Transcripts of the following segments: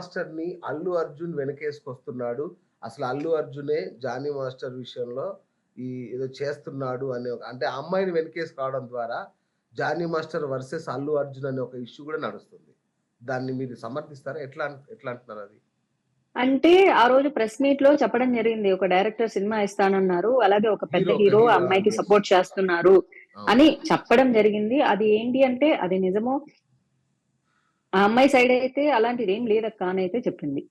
మాస్టర్ని అల్లు అర్జున్ వెనకేసుకొస్తున్నాడు. అసలు Allu అర్జునే Johnny master విషయంలో ఈ ఏదో చేస్తున్నాడు అనే ఒక అంటే అమ్మాయిని వెనకేసి రావడం ద్వారా Johnny master versus Allu Arjun అనే ఒక ఇష్యూ కూడా నడుస్తుంది. దాన్ని మీరు సమర్థిస్తారా? ఎట్లా ఎట్లా అంటున్నారు అది? అంటే ఆ రోజు ప్రెస్ మీట్లో చెప్పడం జరిగింది. ఒక డైరెక్టర్ సినిమా ఇస్తానన్నారు. అలాగే ఒక పెద్ద హీరో, అమ్మాయికి. సపోర్ట్ చేస్తున్నారు. అని చెప్పడం జరిగింది. అది ఏంటి అంటే అది నిజమో ఆ అమ్మాయి సైడ్ అయితే అలాంటిది ఏం లేదక్క అని అయితే చెప్పింది.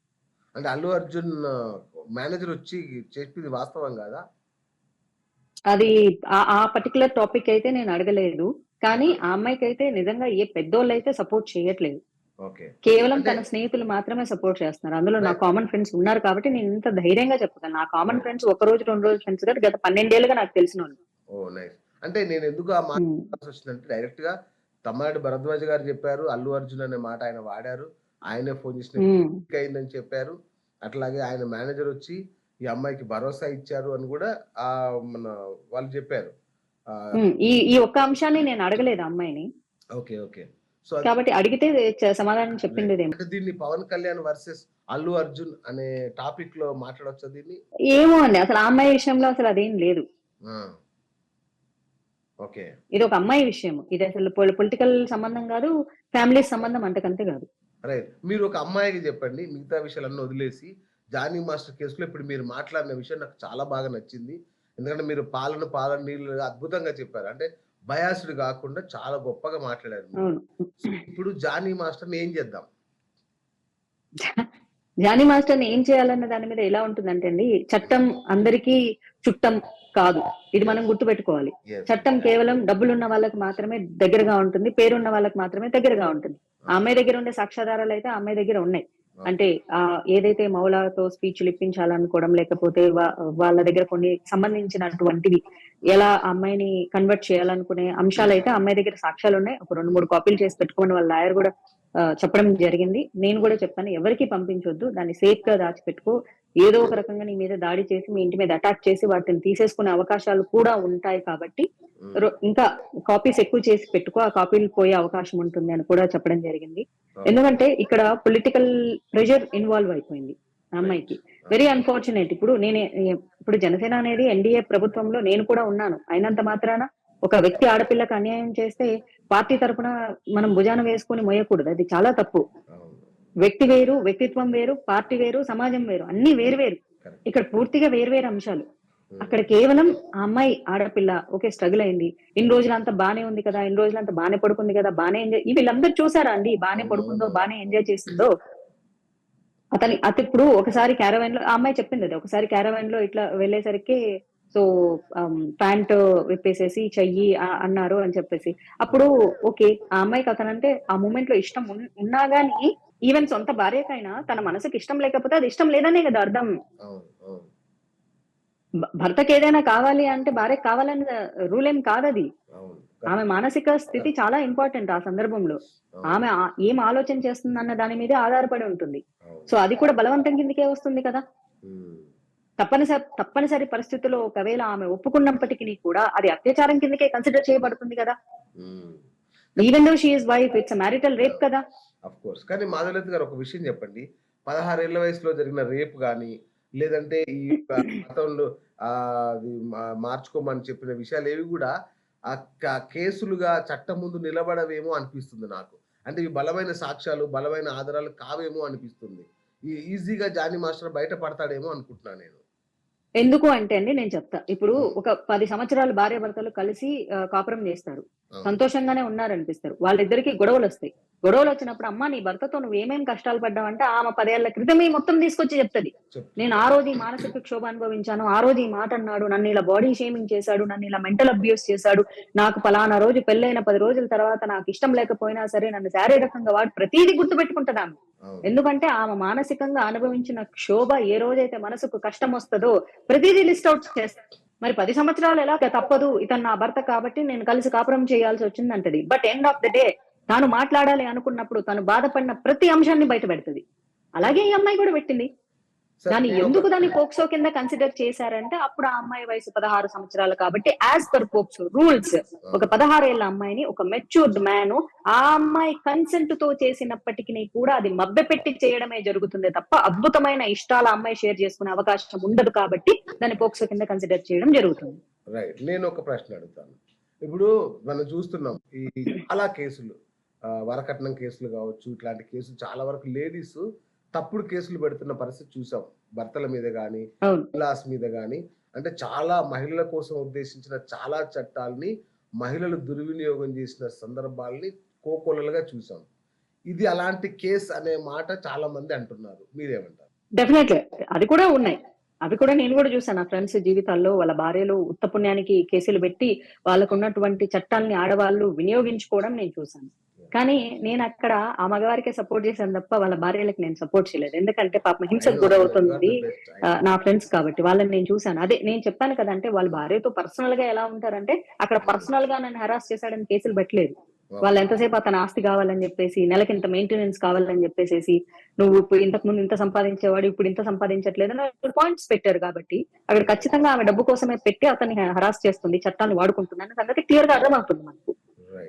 అంటే అల్లు అర్జున్ మేనేజర్ వచ్చి చెప్పింది వాస్తవం కాదా? అది ఆ- పర్టికులర్ టాపిక్ అయితే నేను అడగలేదు. కానీ ఆ అమ్మాయికి అయితే నిజంగా ఏ పెద్దోళ్ళు అయితే సపోర్ట్ చేయట్లేదు కేవలం తన స్నేహితులు మాత్రమే సపోర్ట్ చేస్తున్నారు. అందులో నా. కామన్ ఫ్రెండ్స్ ఉన్నారు కాబట్టి నేను ఇంత ధైర్యంగా చెప్పగలను నా కామన్ ఫ్రెండ్స్ ఒక రోజు రెండు రోజు ఫ్రెండ్స్ గత పన్నెండేళ్ళుగా నాకు తెలిసిన వాళ్ళు అంటే నేను ఎందుకు ఆ మాట వచ్చిందంటే డైరెక్ట్గా తమ్మాడి భరద్వాజ్ గారు చెప్పారు అల్లు అర్జున్ అనే మాట ఆయన వాడారు ఆయనే ఫోన్ చేసిన అయిందని చెప్పారు. అట్లాగే ఆయన మేనేజర్ వచ్చి ఈ అమ్మాయికి భరోసా ఇచ్చారు అని కూడా ఆ మన వాళ్ళు చెప్పారు. ఈ ఒక్క అంశాన్ని నేను అడగలేదు అమ్మాయిని. Okay okay. సో కాబట్టి అడిగితే సమాధానం చెప్పిండేదేమో అంటే దీన్ని పవన్ కళ్యాణ్ వర్సెస్ అల్లు అర్జున్ అనే టాపిక్లో మాట్లాడొచ్చా దీన్ని? ఏమో అండి అసలు ఆ అమ్మాయి విషయంలో అసలు అదేం లేదు. ఇది ఒక అమ్మాయి విషయం ఇది అసలు పొలిటికల్ సంబంధం కాదు ఫ్యామిలీ సంబంధం అంతకంతే కాదు. రైట్. మీరు ఒక అమ్మాయికి చెప్పండి మిగతా విషయాలన్నీ వదిలేసి జానీ మాస్టర్ కేసులో ఇప్పుడు మీరు మాట్లాడిన విషయం నాకు చాలా బాగా నచ్చింది. ఎందుకంటే మీరు పాలన పాలన నీళ్ళు అద్భుతంగా చెప్పారు. అంటే బయాసుడు కాకుండా చాలా గొప్పగా మాట్లాడారు ఇప్పుడు జానీ మాస్టర్ని ఏం చేద్దాం? జానీ మాస్టర్ ఏం చేయాలన్న దాని మీద ఎలా ఉంటుందంటే అండి చట్టం అందరికీ చుట్టం కాదు. ఇది మనం గుర్తుపెట్టుకోవాలి. చట్టం కేవలం డబ్బులున్న వాళ్ళకి మాత్రమే దగ్గరగా ఉంటుంది పేరున్న వాళ్ళకి మాత్రమే దగ్గరగా ఉంటుంది. ఆ అమ్మాయి దగ్గర ఉండే సాక్ష్యాధారాలు అయితే ఆ అమ్మాయి దగ్గర ఉన్నాయి. అంటే ఆ ఏదైతే మౌలాతో స్పీచ్లు ఇప్పించాలనుకోవడం లేకపోతే వాళ్ళ దగ్గర కొన్ని సంబంధించినటువంటివి ఎలా అమ్మాయిని కన్వర్ట్ చేయాలనుకునే అంశాలు అయితే అమ్మాయి దగ్గర సాక్ష్యాలు ఉన్నాయి. ఒక రెండు మూడు కాపీలు చేసి పెట్టుకోమని వాళ్ళ లాయర్ కూడా చెప్పడం జరిగింది. నేను కూడా చెప్పాను ఎవరికి పంపించొద్దు. దాన్ని సేఫ్గా దాచిపెట్టుకో. ఏదో ఒక రకంగా నీ మీద దాడి చేసి మీ ఇంటి మీద అటాక్ చేసి వాటిని తీసేసుకునే అవకాశాలు కూడా ఉంటాయి కాబట్టి ఇంకా కాపీస్ ఎక్కువ చేసి పెట్టుకో ఆ కాపీలు పోయే అవకాశం ఉంటుంది అని కూడా చెప్పడం జరిగింది. ఎందుకంటే ఇక్కడ పొలిటికల్ ప్రెషర్ ఇన్వాల్వ్ అయిపోయింది అమ్మాయికి. Very unfortunate. ఇప్పుడు నేనే ఇప్పుడు జనసేన అనేది ఎన్డీఏ ప్రభుత్వంలో నేను కూడా ఉన్నాను. అయినంత మాత్రాన ఒక వ్యక్తి ఆడపిల్లకు అన్యాయం చేస్తే పార్టీ తరపున మనం భుజాన వేసుకొని మోయకూడదు. అది చాలా తప్పు. వ్యక్తి వేరు వ్యక్తిత్వం వేరు పార్టీ వేరు సమాజం వేరు అన్ని వేరు వేరు. Correct. ఇక్కడ పూర్తిగా వేరు వేరు అంశాలు. ఉమ్. అక్కడ కేవలం ఆ అమ్మాయి ఆడపిల్ల ఓకే స్ట్రగుల్ అయింది. ఇన్ని రోజులు అంతా బానే ఉంది కదా ఇన్ని రోజులు అంతా బానే పడుకుంది కదా బానే ఎంజాయ్ వీళ్ళందరూ చూసారా అండి? బానే పడుకుందో బానే ఎంజాయ్ చేసిందో? అతని అతి ఇప్పుడు ఒకసారి క్యారవైన్లో ఆ అమ్మాయి చెప్పింది అది ఒకసారి క్యారవైన్లో ఇట్లా వెళ్ళేసరికి సో ప్యాంట్ విప్పేసేసి చెయ్యి అన్నారు అని చెప్పేసి. అప్పుడు ఓకే ఆ అమ్మాయికి అతనంటే ఆ మూమెంట్లో ఇష్టం ఉన్- ఉన్నా గానీ ఈవెన్ సొంత భార్యకైనా తన మనసుకి ఇష్టం లేకపోతే అది ఇష్టం లేదనే కదా అర్థం. భర్తకి ఏదైనా కావాలి అంటే భార్యకి కావాలని రూల్ ఏం కాదది. అవును ఆమె మానసిక స్థితి చాలా ఇంపార్టెంట్ ఆ సందర్భంలో. ఆమె ఏం ఆలోచన చేస్తుంది అన్న దాని మీదే ఆధారపడి ఉంటుంది. సో అది కూడా బలవంతం కిందకే వస్తుంది కదా. తప్పనిసరి తప్పనిసరి పరిస్థితుల్లో ఒకవేళ ఆమె ఒప్పుకున్నప్పటికీ కూడా అది అత్యాచారం కిందకే కన్సిడర్ చేయబడుతుంది కదా. Even though she is wife it's marital rape కదా. అఫ్ కోర్స్ కానీ మాధవలత గారు ఒక విషయం చెప్పండి. పదహారేళ్ళ వయసులో జరిగిన రేప్ కానీ లేదంటే ఈ మతంలో ఆ, అది మార్చుకోమని చెప్పిన విషయాలు ఏవి కూడా కేసులుగా చట్టం ముందు నిలబడవేమో అనిపిస్తుంది నాకు. అంటే ఇవి బలమైన సాక్ష్యాలు బలమైన ఆధారాలు కావేమో అనిపిస్తుంది. ఈ ఈజీగా జానీ మాస్టర్ బయట పడతాడేమో అనుకుంటున్నాను నేను. ఎందుకు అంటే అండి నేను చెప్తా. ఇప్పుడు ఒక పది సంవత్సరాలు భార్య భర్తలు కలిసి కాపురం చేస్తారు. సంతోషంగానే ఉన్నారనిపిస్తారు. వాళ్ళిద్దరికి గొడవలు వస్తాయి గొడవలు వచ్చినప్పుడు అమ్మ నీ భర్తతో నువ్వు ఏమేం కష్టాలు పడ్డావంటే ఆమె పదేళ్ళ క్రితమే మొత్తం తీసుకొచ్చి చెప్తది. నేను ఆ రోజు ఈ మానసిక క్షోభ అనుభవించాను. ఆ రోజు ఈ మాట అన్నాడు. నన్ను ఇలా బాడీ షేమింగ్ చేశాడు. నన్ను ఇలా మెంటల్ అబ్యూస్ చేశాడు. నాకు పలానా రోజు పెళ్ళైన పది రోజుల తర్వాత నాకు ఇష్టం లేకపోయినా సరే నన్ను శారీరకంగా వాడు ప్రతిదీ గుర్తుపెట్టుకుంటది ఆమె. ఎందుకంటే ఆమె మానసికంగా అనుభవించిన క్షోభ ఏ రోజైతే మనసుకు కష్టం వస్తుందో ప్రతిదీ లిస్ట్ అవుట్ చేస్తారు మరి పది సంవత్సరాలు ఎలా తప్పదు? ఇతను నా భర్త కాబట్టి నేను కలిసి కాపురం చేయాల్సి వచ్చిందంటది. But end of the day తాను మాట్లాడాలి అనుకున్నప్పుడు తను బాధపడిన ప్రతి అంశాన్ని బయట పెడుతుంది. అలాగే ఈ అమ్మాయి కూడా పెట్టింది. దాన్ని నేను ఎందుకు దాన్ని పోక్సో కింద కన్సిడర్ చేశారంటే అప్పుడు ఆ అమ్మాయి వయసు పదహారు సంవత్సరాలు కాబట్టి యాజ్ పర్ పోక్సో రూల్స్ ఒక పదహారేళ్ళ అమ్మాయిని ఒక మెచ్యూర్డ్ మ్యాన్ ఆ అమ్మాయి కన్సెంట్తో చేసినప్పటికీ కూడా అది మభ్యపెట్టి చేయడమే జరుగుతుంది తప్ప అద్భుతమైన ఇష్టాల అమ్మాయి షేర్ చేసుకునే అవకాశం ఉండదు కాబట్టి దాన్ని పోక్సో కింద కన్సిడర్ చేయడం జరుగుతుంది. రైట్ నేను ఒక ప్రశ్న అడుగుతాను. ఇప్పుడు మనం చూస్తున్నాం ఈ చాలా కేసులు. వరకట్నం కేసులు కావచ్చు ఇట్లాంటి కేసులు చాలా వరకు లేడీస్ తప్పుడు కేసులు పెడుతున్న పరిస్థితి చూసాం. భర్తల మీద కానీ మహిళాస్ మీద కానీ అంటే చాలా మహిళల కోసం ఉద్దేశించిన చాలా చట్టాలని మహిళలు దుర్వినియోగం చేసిన సందర్భాల్ని కోకొల్లలుగా చూసాం. ఇది అలాంటి కేసు అనే మాట చాలా మంది అంటున్నారు. మీరేమంటారు? డెఫినెట్లీ అది కూడా ఉన్నాయి. అవి కూడా నేను కూడా చూసాను నా ఫ్రెండ్స్ జీవితాల్లో వాళ్ళ భార్యలు ఉత్త పుణ్యానికి కేసులు పెట్టి వాళ్ళకు ఉన్నటువంటి చట్టాలని ఆడవాళ్ళు వినియోగించుకోవడం నేను చూసాను కానీ నేను అక్కడ ఆ మగవారికే సపోర్ట్ చేశాను తప్ప వాళ్ళ భార్యలకు నేను సపోర్ట్ చేయలేదు. ఎందుకంటే పాపం హింసకు గురవుతుంది నా ఫ్రెండ్స్ కాబట్టి. వాళ్ళని నేను చూసాను అదే నేను చెప్పాను కదా అంటే వాళ్ళ భార్యతో పర్సనల్గా ఎలా ఉంటారంటే అక్కడ పర్సనల్గా నన్ను హెరాస్ చేశాడని కేసులు పెట్టలేదు. వాళ్ళు ఎంతసేపు అతను ఆస్తి కావాలని చెప్పేసి నెలకి ఇంత మెయింటెనెన్స్ కావాలని చెప్పేసి నువ్వు ఇప్పుడు ఇంతకు ముందు ఇంత సంపాదించేవాడు ఇప్పుడు ఇంత సంపాదించట్లేదు అని పాయింట్స్ పెట్టారు కాబట్టి అక్కడ ఖచ్చితంగా ఆమె డబ్బు కోసమే పెట్టి అతన్ని హరాస్ చేస్తుంది చట్టాన్ని వాడుకుంటుంది అనే సంగతి క్లియర్గా అర్థమవుతుంది మనకు.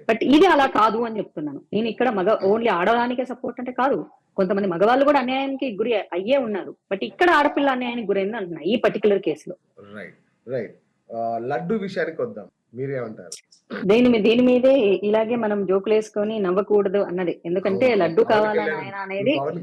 బట్ ఇది అలా కాదు అని చెప్తున్నాను. నేను ఇక్కడ మగ ఓన్లీ ఆడడానికే సపోర్ట్ అంటే కాదు. కొంతమంది మగవాళ్ళు కూడా అన్యాయానికి గురి అయ్యే ఉన్నారు. బట్ ఇక్కడ ఆడపిల్ల అన్యాయానికి గురైంది అంటున్నా ఈ పర్టికులర్ కేసులో రైట్ రైట్ లడ్డు విషయానికి వద్దాం. మీరేమంటారు? దేని మీద దీని మీదే ఇలాగే మనం జోకులు వేసుకొని నవ్వకూడదు అన్నది. ఎందుకంటే లడ్డు పవన్ కావాలా కళ్యాణ్ నాయన అనేది పవన్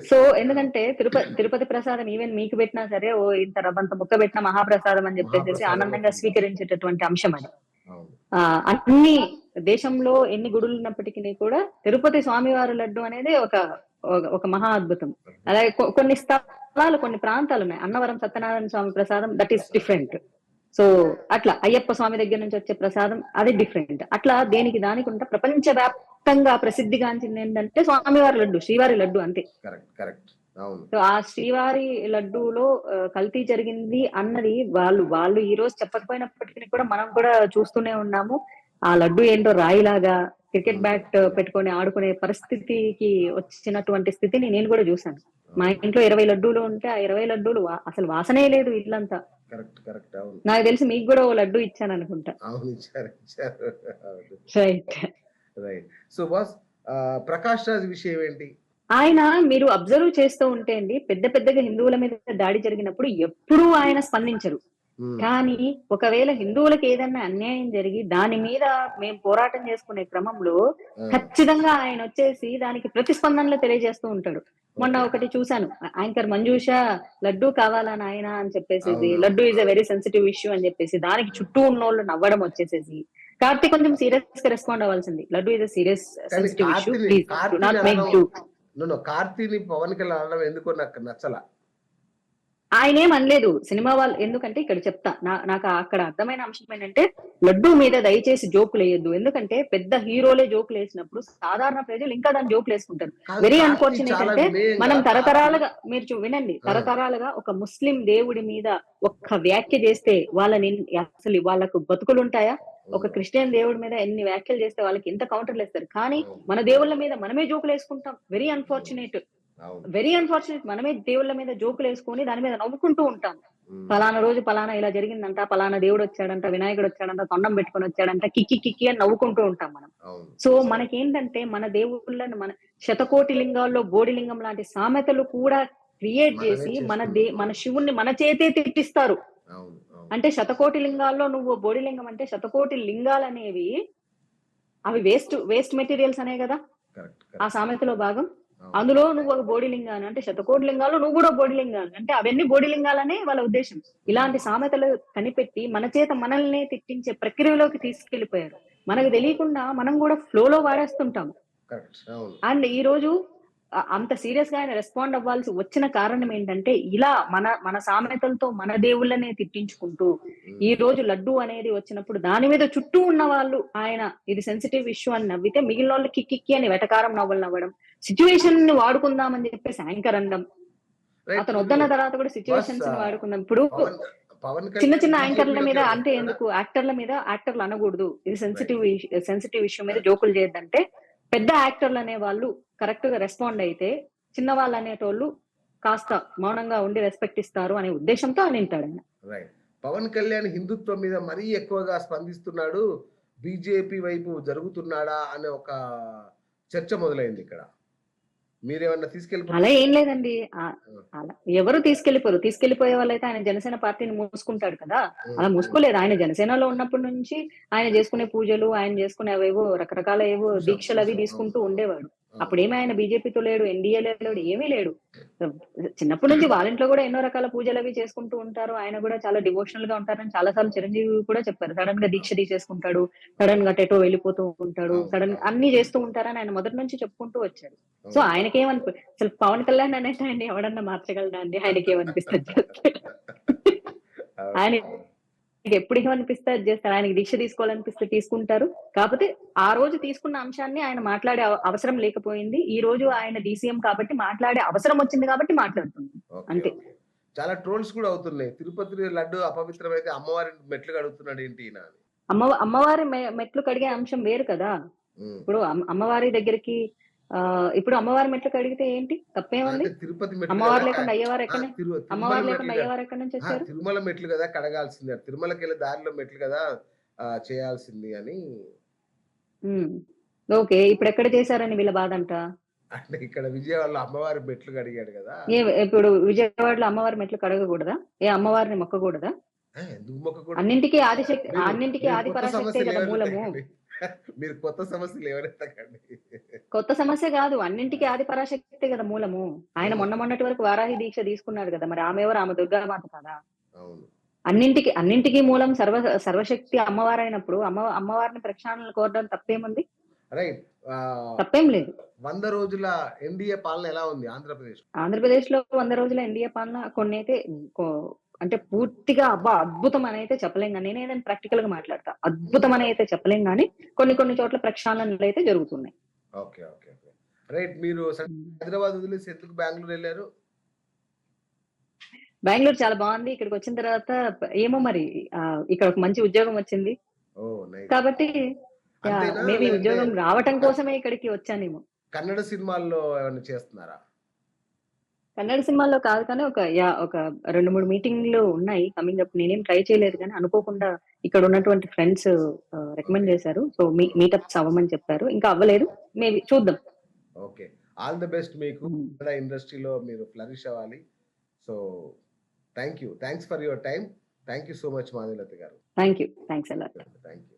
సో ఎందుకంటే తిరుపతి తిరుపతి ప్రసాదం ఈవెన్ మీకు పెట్టినా సరే ఓ ఇంత రవ్వంత ముక్క పెట్టిన మహాప్రసాదం అని చెప్పేసి. ఆనందంగా స్వీకరించేటటువంటి అంశం అది. అన్ని దేశంలో ఎన్ని గుడులు ఉన్నప్పటికీ కూడా తిరుపతి స్వామివారి లడ్డు అనేది ఒక ఒక- మహా అద్భుతం. అలాగే కొన్ని స్థలాలు కొన్ని ప్రాంతాలు ఉన్నాయి. అన్నవరం సత్యనారాయణ స్వామి ప్రసాదం దట్ ఈస్ డిఫరెంట్ సో అట్లా అయ్యప్ప స్వామి దగ్గర నుంచి వచ్చే ప్రసాదం అది డిఫరెంట్ అట్లా దేనికి దానికి ఉంటే ప్రపంచ వ్యాప్తంగా ప్రసిద్ధిగాంచింది ఏంటంటే స్వామివారి లడ్డు శ్రీవారి లడ్డు అంతే. కరెక్ట్ సో ఆ శ్రీవారి లడ్డూలో కల్తీ జరిగింది అన్నది వాళ్ళు వాళ్ళు ఈ రోజు చెప్పకపోయినప్పటికీ కూడా మనం కూడా చూస్తూనే ఉన్నాము. ఆ లడ్డు ఏంటో రాయిలాగా క్రికెట్ బ్యాట్ పెట్టుకొని ఆడుకునే పరిస్థితికి వచ్చినటువంటి స్థితిని నేను కూడా చూశాను. మా ఇంట్లో ఇరవై లడ్డూలు ఉంటే ఆ ఇరవై లడ్డూలు అసలు వాసనే లేదు ఇల్లంతా. Correct correct. అవును. నాకు తెలిసి మీకు కూడా ఓ లడ్డు ఇచ్చాను అనుకుంటా. Right. Right so boss Prakash Raj విషయం ఏంటి? ఆయన మీరు అబ్జర్వ్ చేస్తూ ఉంటే అండి పెద్ద పెద్దగా హిందువుల మీద దాడి జరిగినప్పుడు ఎప్పుడూ ఆయన స్పందించరు. కానీ ఒకవేళ హిందువులకు ఏదన్నా అన్యాయం జరిగి దాని మీద మేము పోరాటం చేసుకునే క్రమంలో ఖచ్చితంగా ఆయన వచ్చేసి దానికి ప్రతిస్పందనలు తెలియజేస్తూ ఉంటాడు. మొన్న ఒకటి చూశాను. యాంకర్ మంజూష లడ్డు కావాలా నాయన అని చెప్పేసి. Laddu is a very sensitive issue అని చెప్పేసి దానికి చుట్టూ ఉన్నోళ్ళు నవ్వడం వచ్చేసేసి కార్తీక్ కొంచెం సీరియస్గా రెస్పాండ్ అవ్వాల్సింది. Laddu a serious sensitive issue కార్తీని- please not make Pawan Kalyan అనడం ఎందుకో నాకు నచ్చల. ఆయన ఏం అనలేదు. సినిమా వాళ్ళు ఎందుకంటే ఇక్కడ చెప్తా. నాకు అక్కడ అర్థమైన అంశం ఏంటంటే లడ్డు మీద దయచేసి జోకులు వేయొద్దు. ఎందుకంటే పెద్ద హీరోలే జోకులు వేసినప్పుడు సాధారణ ప్రజలు ఇంకా దాని జోకులు వేసుకుంటారు. వెరీ అన్ఫార్చునేట్ అంటే మనం తరతరాలుగా మీరు వినండి. తరతరాలుగా ఒక ముస్లిం దేవుడి మీద ఒక్క వ్యాఖ్య చేస్తే వాళ్ళని అసలు వాళ్ళకు బతుకులు ఉంటాయా? ఒక క్రిస్టియన్ దేవుడి మీద ఎన్ని వ్యాఖ్యలు చేస్తే వాళ్ళకి ఎంత కౌంటర్లు వేస్తారు కానీ మన దేవుళ్ళ మీద మనమే జోకులు వేసుకుంటాం. వెరీ అన్ఫార్చునేట్ వెరీ అన్ఫార్చునేట్ మనమే దేవుళ్ళ మీద జోకులు వేసుకొని దాని మీద నవ్వుకుంటూ ఉంటాం. పలానా రోజు పలానా ఇలా జరిగిందంట పలానా దేవుడు వచ్చాడంట వినాయకుడు వచ్చాడంట తొండం పెట్టుకొని వచ్చాడంట కిక్కి కిక్కి అని నవ్వుకుంటూ ఉంటాం మనం. సో మనకేంటంటే మన దేవుళ్ళని మన శతకోటి లింగాల్లో బోడి లింగం లాంటి సామెతలు కూడా క్రియేట్ చేసి మన దే. మన శివుణ్ణి మన చేతే తిట్టిస్తారు. అంటే శతకోటి లింగాల్లో నువ్వు బోడి లింగం అంటే శతకోటి లింగాలు అనేవి అవి వేస్ట్ వేస్ట్ మెటీరియల్స్ అనే కదా? ఆ సామెతలో భాగం. అందులో నువ్వు ఒక బోడి లింగాన్ని అంటే శతకోటి లింగాలు నువ్వు కూడా బోడి లింగాలు అంటే అవన్నీ బోడి లింగాలనే వాళ్ళ ఉద్దేశం. ఇలాంటి సామెతలు కనిపెట్టి మన చేత మనల్ని తిట్టించే ప్రక్రియలోకి తీసుకెళ్ళిపోయారు మనకు తెలియకుండా మనం కూడా ఫ్లోలో వాడేస్తుంటాం కరెక్ట్ అవును. అండ్ ఈ రోజు అంత సీరియస్గా ఆయన రెస్పాండ్ అవ్వాల్సి వచ్చిన కారణం ఏంటంటే ఇలా మన మన సామెతలతో మన దేవుళ్ళనే తిట్టించుకుంటూ. ఈ రోజు లడ్డు అనేది వచ్చినప్పుడు దాని మీద చుట్టూ ఉన్న వాళ్ళు ఆయన ఇది సెన్సిటివ్ ఇష్యూ అని నవ్వితే మిగిలిన వాళ్ళు కిక్కి అని వెటకారం నవ్వులు నవ్వడం. సిచ్యువేషన్ని వాడుకుందామని చెప్పేసి యాంకర్ అనడం. Right. అతను వద్దన్న తర్వాత కూడా సిచ్యువేషన్స్ని పవన్ చిన్న చిన్న యాంకర్ల మీద అంటే ఎందుకు? యాక్టర్ల మీద యాక్టర్లు అనకూడదు. ఇది సెన్సిటివ్ సెన్సిటివ్ ఇష్యూ మీద జోకులు చేయొద్దంటే పెద్ద యాక్టర్లు అనే వాళ్ళు కరెక్ట్గా రెస్పాండ్ అయితే చిన్న వాళ్ళు అనేటోళ్ళు కాస్త మౌనంగా ఉండి రెస్పెక్ట్ ఇస్తారు అనే ఉద్దేశంతో అని వింటాడు ఆయన రైట్. పవన్ కళ్యాణ్ హిందుత్వం మీద మరీ ఎక్కువగా స్పందిస్తున్నాడు బీజేపీ వైపు జరుగుతున్నాడా అనే ఒక చర్చ మొదలైంది ఇక్కడ. మీరేమన్నా తీసుకెళ్ళి అలా ఏం లేదండి. ఎవరు తీసుకెళ్ళిపోరు తీసుకెళ్ళిపోయే వాళ్ళైతే ఆయన జనసేన పార్టీని మూసుకుంటాడు కదా. అలా మూసుకోలేదు. ఆయన జనసేనలో ఉన్నప్పటి నుంచి ఆయన చేసుకునే పూజలు ఆయన చేసుకునే అవేవో రకరకాల ఏవో దీక్షలు అవి తీసుకుంటూ ఉండేవాడు. అప్పుడేమీ ఆయన బీజేపీతో లేడు ఎన్డీఏ లేడు ఏమీ లేడు. చిన్నప్పటి నుంచి వాళ్ళ ఇంట్లో కూడా ఎన్నో రకాల పూజలు అవి చేసుకుంటూ ఉంటారు. ఆయన కూడా చాలా డివోషనల్గా ఉంటారని చాలా సార్లు చిరంజీవి కూడా చెప్పారు. సడన్గా దీక్ష తీసేసుకుంటాడు సడన్గా టెటో వెళ్ళిపోతూ ఉంటాడు సడన్ అన్ని చేస్తూ ఉంటారని ఆయన మొదటి నుంచి చెప్పుకుంటూ వచ్చారు సో ఆయనకి ఏమనిపి అసలు పవన్ కళ్యాణ్ అనేది ఆయన ఎవడన్నా మార్చగలడా అండి? ఆయనకి ఏమనిపిస్తుంది ఆయన ఆయనకి ఎప్పుడు ఏమనిపిస్తే అది చేస్తారు? ఆయనకి దీక్ష తీసుకోవాలనిపిస్తే తీసుకుంటారు. కాకపోతే ఆ రోజు తీసుకున్న అంశాన్ని ఆయన మాట్లాడే అవ- అవసరం లేకపోయింది. ఈ రోజు ఆయన డీసీఎం కాబట్టి మాట్లాడే అవసరం వచ్చింది కాబట్టి మాట్లాడుతుంది. అంతే. చాలా ట్రోల్స్ కూడా అవుతున్నాయి. తిరుపతి లడ్డు అపవిత్రమైతే అమ్మవారి మెట్లు కడుగుతున్నాడు ఏంటి అమ్మ అమ్మవారి మెట్లు కడిగే అంశం వేరు కదా. ఇప్పుడు అమ్మ- అమ్మవారి దగ్గరికి ఇప్పుడు అమ్మవారి మెట్లు కడిగితే ఏంటి? తప్పేముంది? తిరుపతి మెట్లు అమ్మవారు లేకుండా అయ్యవారు ఎక్కడ? అమ్మవారు లేకుండా. అయ్యవారు ఎక్కడి నుంచి వచ్చారు? తిరుమల మెట్లు కదా కడగాల్సింది. తిరుమలకి వెళ్ళే దారిలో మెట్లు కదా చేయాల్సింది అని. ఓకే ఇప్పుడు ఎక్కడ చేశారని వీళ్ళ బాధ అంట అంటే ఇక్కడ విజయవాడలో అమ్మవారి మెట్లు కడిగాడు కదా. ఏ ఇప్పుడు విజయవాడలో అమ్మవారి మెట్లు కడగకూడదా? ఏ అమ్మవారిని మొక్కకూడదా? అన్నింటికి ఆదిశక్తి అన్నింటికి ఆది పరాశక్తే కదా మూలము. మీరు కొత్త సమస్యలు ఎవరెత్తకండి కొత్త సమస్య కాదు అన్నింటికి ఆది పరాశక్తే కదా మూలము. ఆయన మొన్న మొన్నటి వరకు వారాహి దీక్ష తీసుకున్నాడు కదా మరి ఆమె ఎవరు? ఆమె దుర్గామాత కదా. అవును. అన్నింటికి అన్నింటికి మూలం సర్వ సర్వశక్తి అమ్మవారైనప్పుడు అమ్మ అమ్మవారిని ప్రక్షాళన కోరడం తప్పేముంది? రైట్. తప్పేం లేదు. వంద రోజుల ఎన్డీఏ పాలన ఎలా ఉంది ఆంధ్రప్రదేశ్ ఆంధ్రప్రదేశ్లో వంద రోజుల ఎన్డీఏ పాలన కొన్ని అయితే అంటే పూర్తిగా అబ్బా అద్భుతం అని అయితే చెప్పలేం కానీ నేను ఏదైనా ప్రాక్టికల్గా మాట్లాడతా. అద్భుతం అని అయితే చెప్పలేం కానీ కొన్ని కొన్ని చోట్ల ప్రక్షాళనలు అయితే జరుగుతున్నాయి. ఓకే ఓకే రైట్ మీరు హైదరాబాద్ వదిలేసి ఎందుకు బెంగళూరు వెళ్ళారు? బెంగళూరు చాలా బాగుంది. ఇక్కడికి వచ్చిన తర్వాత ఏమో మరి ఇక్కడ ఒక మంచి ఉద్యోగం వచ్చింది. కాబట్టి? మేబీ ఉద్యోగం రావటం కోసమే ఇక్కడికి వచ్చానేమో. కన్నడ సినిమాల్లో ఏమైనా చేస్తున్నారా? కన్నడ సినిమాల్లో కాదు కానీ ఒక యా ఒక రెండు మూడు మీటింగ్లు ఉన్నాయి కమింగ్ అప్ నేనేం ట్రై చేయలేదు కానీ అనుకోకుండా ఇక్కడ ఉన్నటువంటి ఫ్రెండ్స్ రికమెండ్ చేశారు. సో మీ మీటప్స్ అవ్వమని చెప్పారు. ఇంకా అవ్వలేదు. మేబీ చూద్దాం. ఓకే ఆల్ ద బెస్ట్ మీకు. కన్నడ ఇండస్ట్రీలో మీరు ఫ్లరిష్ అవ్వాలి. So thank you thanks for your time thank you so much Madhulatha garu. Thank you thanks అలా థ్యాంక్ యూ